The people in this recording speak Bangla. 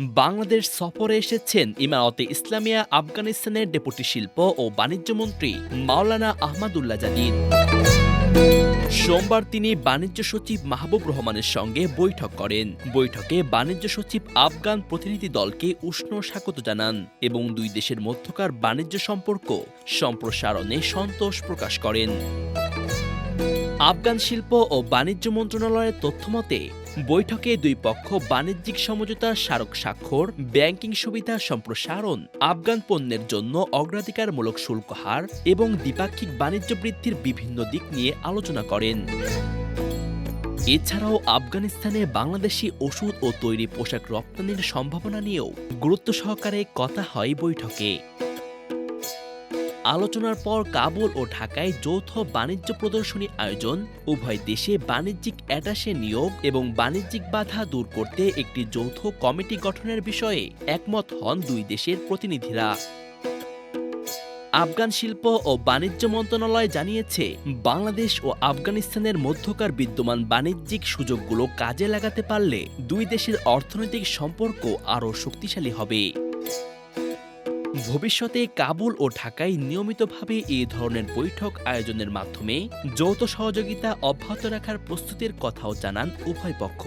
বাংলাদেশ সফরে এসেছেন ইমারতে ইসলামিয়া আফগানিস্তানের ডেপুটি শিল্প ও বাণিজ্য মন্ত্রী মাওলানা আহমদুল্লাহ জাদিদ সোমবার তিনি বাণিজ্য সচিব মাহবুব রহমানের সঙ্গে বৈঠক করেন। বৈঠকে বাণিজ্য সচিব আফগান প্রতিনিধি দলকে উষ্ণ স্বাগত জানান এবং দুই দেশের মধ্যকার বাণিজ্য সম্পর্ক সম্প্রসারণে সন্তোষ প্রকাশ করেন। আফগান শিল্প ও বাণিজ্য মন্ত্রণালয়ের তথ্যমতে বৈঠকে দুই পক্ষ বাণিজ্যিক সমঝোতা, স্মারক স্বাক্ষর, ব্যাংকিং সুবিধা সম্প্রসারণ, আফগান পণ্যের জন্য অগ্রাধিকারমূলক শুল্ক হার এবং দ্বিপাক্ষিক বাণিজ্য বৃদ্ধির বিভিন্ন দিক নিয়ে আলোচনা করেন। এছাড়াও আফগানিস্তানে বাংলাদেশি ওষুধ ও তৈরি পোশাক রপ্তানির সম্ভাবনা নিয়েও গুরুত্ব সহকারে কথা হয় বৈঠকে। আলোচনার পর কাবুল ও ঢাকায় যৌথ বাণিজ্য প্রদর্শনী আয়োজন, উভয় দেশে বাণিজ্যিক অ্যাটাসে নিয়োগ এবং বাণিজ্যিক বাধা দূর করতে একটি যৌথ কমিটি গঠনের বিষয়ে একমত হন দুই দেশের প্রতিনিধিরা। আফগান শিল্প ও বাণিজ্য মন্ত্রণালয় জানিয়েছে, বাংলাদেশ ও আফগানিস্তানের মধ্যকার বিদ্যমান বাণিজ্যিক সুযোগগুলো কাজে লাগাতে পারলে দুই দেশের অর্থনৈতিক সম্পর্ক আরও শক্তিশালী হবে। ভবিষ্যতে কাবুল ও ঢাকায় নিয়মিতভাবে এ ধরনের বৈঠক আয়োজনের মাধ্যমে যৌথ সহযোগিতা অব্যাহত রাখার প্রস্তুতির কথাও জানান উভয় পক্ষ।